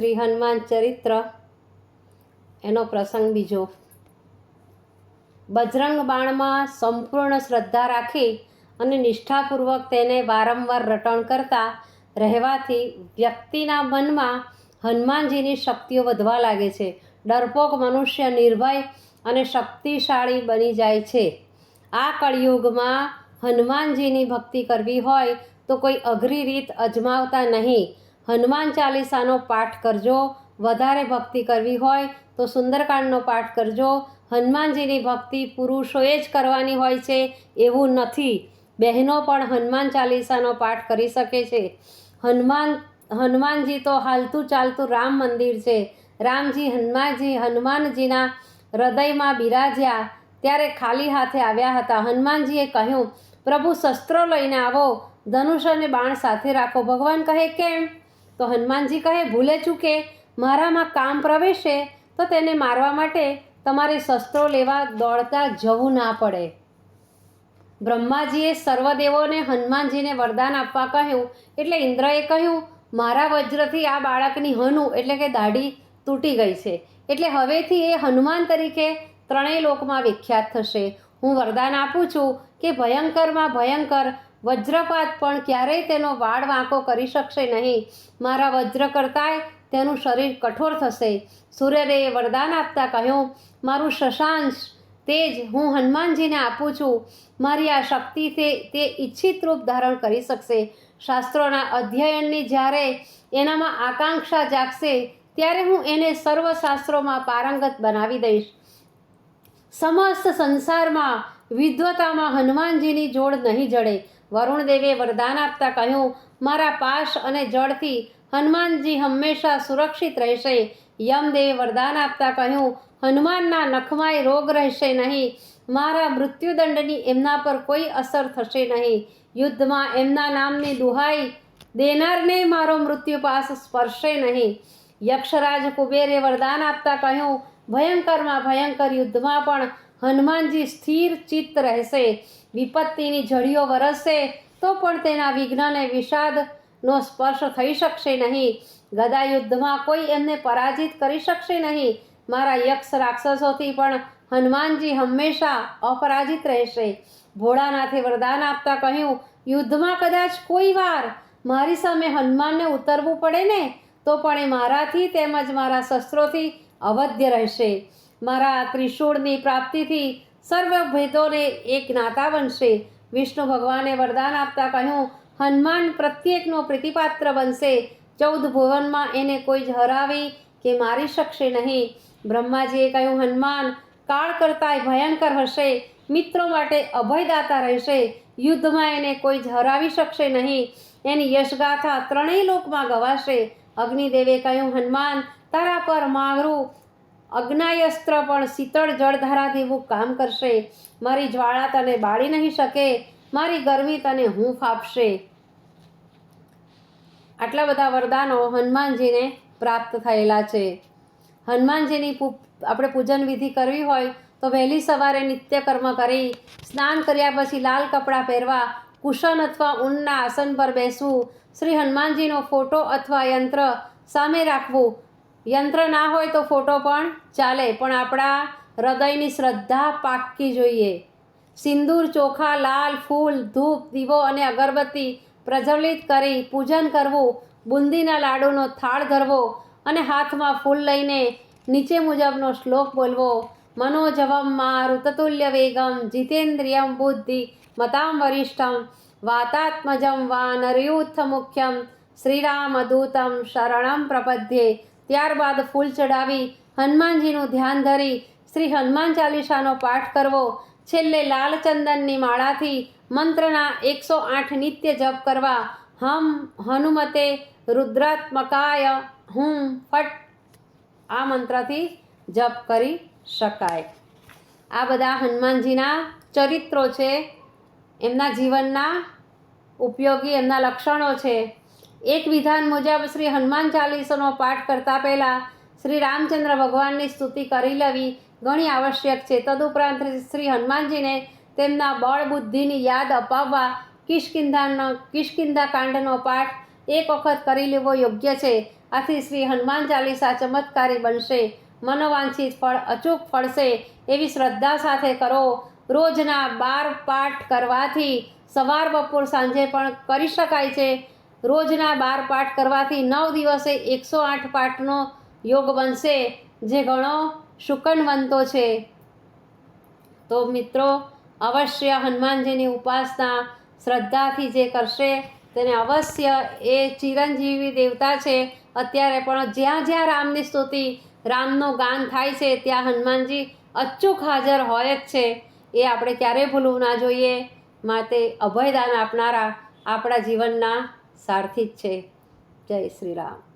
શ્રી હનુમાન ચરિત્ર. એનો પ્રસંગ બીજો. બજરંગ બાણમાં સંપૂર્ણ શ્રદ્ધા રાખી અને નિષ્ઠાપૂર્વક તેને વારંવાર રટણ કરતા રહેવાથી વ્યક્તિના મનમાં હનુમાનજીની શક્તિઓ વધવા લાગે છે. ડરપોક મનુષ્ય નિર્ભય અને શક્તિશાળી બની જાય છે. આ કળિયુગમાં હનુમાનજીની ભક્તિ કરવી હોય તો કોઈ અઘરી રીત અજમાવતા નહીં. હનુમાન ચાલીસાનો પાઠ કરજો. વધારે ભક્તિ કરવી હોય તો સુંદરકાંડનો પાઠ કરજો. હનુમાનજીની ભક્તિ પુરુષોએ જ કરવાની હોય છે એવું નથી. બહેનો પણ હનુમાન ચાલીસાનો પાઠ કરી શકે છે. હનુમાન, હનુમાનજી તો હાલતું ચાલતું રામ મંદિર છે. રામજી, હનુમાનજી, હનુમાનજીના હૃદયમાં બિરાજ્યા ત્યારે ખાલી હાથે આવ્યા હતા. હનુમાનજીએ કહ્યું, પ્રભુ શસ્ત્રો લઈને આવો, ધનુષ અને બાણ સાથે રાખો. ભગવાન કહે, કેમ? તો હનુમાનજી કહે, ભૂલે ચૂકે, મારામાં કામ પ્રવેશે, તો તેને મારવા માટે તમારે શસ્ત્રો લેવા દોડતા જવું ના પડે. બ્રહ્માજીએ સર્વદેવોને હનુમાનજીને વરદાન આપવા કહ્યું, એટલે ઇન્દ્રએ કહ્યું, મારા વજ્રથી આ બાળકની હનુ એટલે કે દાઢી તૂટી ગઈ છે. એટલે હવેથી એ હનુમાન તરીકે ત્રણેય લોકમાં વિખ્યાત થશે. હું વરદાન આપું છું કે ભયંકરમાં ભયંકર વજ્રપાત પણ ક્યારેય તેનો વાળ વાંકો કરી શકશે નહીં. મારા વજ્ર કરતાંય તેનું શરીર કઠોર થશે. સૂર્યદેવે વરદાન આપતા કહ્યું, મારું શશાંશ તેજ હું હનુમાનજીને આપું છું. મારી આ શક્તિથી તે ઈચ્છિત રૂપ ધારણ કરી શકશે. શાસ્ત્રોના અધ્યયનની જ્યારે એનામાં આકાંક્ષા જાગશે, ત્યારે હું એને સર્વ શાસ્ત્રોમાં પારંગત બનાવી દઈશ. સમસ્ત સંસારમાં વિદ્વતામાં હનુમાનજીની જોડ નહીં જડે. વરુણદેવે વરદાન આપતા કહ્યું, મારા પાશ અને જળથી હનુમાનજી હંમેશા સુરક્ષિત રહેશે. યમદેવે વરદાન આપતા કહ્યું, હનુમાનના નખમાંય રોગ રહેશે નહીં. મારા મૃત્યુદંડની એમના પર કોઈ અસર થશે નહીં. યુદ્ધમાં એમના નામની દુહાઈ દેનારને મારો મૃત્યુ પાસ સ્પર્શે નહીં. યક્ષરાજ કુબેરે વરદાન આપતા કહ્યું, ભયંકરમાં ભયંકર યુદ્ધમાં પણ હનુમાનજી સ્થિર ચિત્ત રહેશે, વિપત્તિની જડીઓ વરસશે, તો પણ તેના વિઘ્નને વિષાદનો સ્પર્શ થઈ શકશે નહીં. ગદા યુદ્ધમાં કોઈ એમને પરાજિત કરી શકશે નહીં. મારા યક્ષ રાક્ષસોથી પણ હનુમાનજી હંમેશા અપરાજિત રહેશે. ભોળાનાથે વરદાન આપતા કહ્યું, યુદ્ધમાં કદાચ કોઈ વાર મારી સામે હનુમાનને ઉતરવું પડે ને, તો પણ એ મારાથી તેમજ મારા શસ્ત્રોથી અવધ્ય રહેશે. મારા ત્રિશૂળની પ્રાપ્તિથી સર્વ ભેદોને એક જ્ઞાતા બનશે. વિષ્ણુ ભગવાને વરદાન આપતા કહ્યું, હનુમાન પ્રત્યેકનો પ્રીતિપાત્ર બનશે. ચૌદ ભુવનમાં એને કોઈ જ હરાવી કે મારી શકશે નહીં. બ્રહ્માજીએ કહ્યું, હનુમાન, કાળ કરતાંય ભયંકર હશે. મિત્રો માટે અભયદાતા રહેશે. યુદ્ધમાં એને કોઈ જ હરાવી શકશે નહીં. એની યશગાથા ત્રણેય લોકમાં ગવાશે. અગ્નિદેવે કહ્યું, હનુમાન, તારા પર મારું અગ્નાયસ્ત્ર પણ શીતળ જળધારા જેવું કામ કરશે. મારી જ્વાળા તને બાળી નહીં શકે. મારી ગરમી તને હું ફાપશે આટલા બધા વરદાનો હનુમાનજીને પ્રાપ્ત થયેલા છે. હનુમાનજીની આપણે પૂજન વિધિ કરવી હોય તો વહેલી સવારે નિત્યકર્મ કરી, સ્નાન કર્યા પછી લાલ કપડાં પહેરવા, કુશન અથવા ઊનના આસન પર બેસવું, શ્રી હનુમાનજીનો ફોટો અથવા યંત્ર સામે રાખવું યંત્ર ના હોય તો ફોટો પણ ચાલે, પણ આપણા હૃદયની શ્રદ્ધા પાક્કી જોઈએ. સિંદૂર, ચોખા, લાલ ફૂલ, ધૂપ, દીવો અને અગરબત્તી પ્રજ્વલિત કરી પૂજન કરવું, બુંદીના લાડુનો થાળ ધરવો અને હાથમાં ફૂલ લઈને નીચે મુજબનો શ્લોક બોલવો. મનોજવમ ઋતતુલ્ય વેગમ, જીતેન્દ્રિયમ બુદ્ધિ, મતામ વરિષ્ઠમ, વાતાત્મજમ વાનરયુથ મુખ્યમ, શ્રીરામદૂતમ શરણમ પ્રપદ્યે. ત્યારબાદ ફૂલ ચડાવી હનુમાનજીનું ધ્યાન ધરી શ્રી હનુમાન ચાલીસાનો પાઠ કરવો. છેલ્લે લાલ ચંદનની માળાથી મંત્રના એકસો આઠ નિત્ય જપ કરવા. હમ હનુમતે રુદ્રાત્મકાય, હું ફટ આ મંત્રથી જપ કરી શકાય. આ બધા હનુમાનજીના ચરિત્રો છે. એમના જીવનના ઉપયોગી, એમના લક્ષણો છે. એક વિધાન મુજબ શ્રી હનુમાન ચાલીસાનો પાઠ કરતા પહેલાં શ્રી રામચંદ્ર ભગવાનની સ્તુતિ કરી લેવી ઘણી આવશ્યક છે. તદુપરાંત શ્રી હનુમાનજીને તેમના બળ બુદ્ધિની યાદ અપાવવા કિષ્કિંધાનો કિષ્કિંધા કાંડનો પાઠ એક વખત કરી લેવો યોગ્ય છે. આથી શ્રી હનુમાન ચાલીસા ચમત્કારી બનશે. મનોવાંછિત ફળ અચૂક ફળશે એવી શ્રદ્ધા સાથે કરો. રોજના બાર પાઠ કરવાથી સવાર બપોર સાંજે પણ કરી શકાય છે. રોજના બાર પાઠ કરવાથી નવ દિવસે એકસો આઠ પાઠનો યોગ બનશે, જે ઘણો શુકનવંતો છે. તો મિત્રો, અવશ્ય હનુમાનજીની ઉપાસના શ્રદ્ધાથી જે કરશે, તેને અવશ્ય એ ચિરંજીવી દેવતા છે. અત્યારે પણ જ્યાં જ્યાં રામની સ્તુતિ, રામનું ગાન થાય છે, ત્યાં હનુમાનજી અચૂક હાજર હોય જ છે. એ આપણે ક્યારેય ભૂલવું ના જોઈએ. માટે અભયદાન આપનારા આપણા જીવનના સારથી જ છે. જય શ્રી રામ.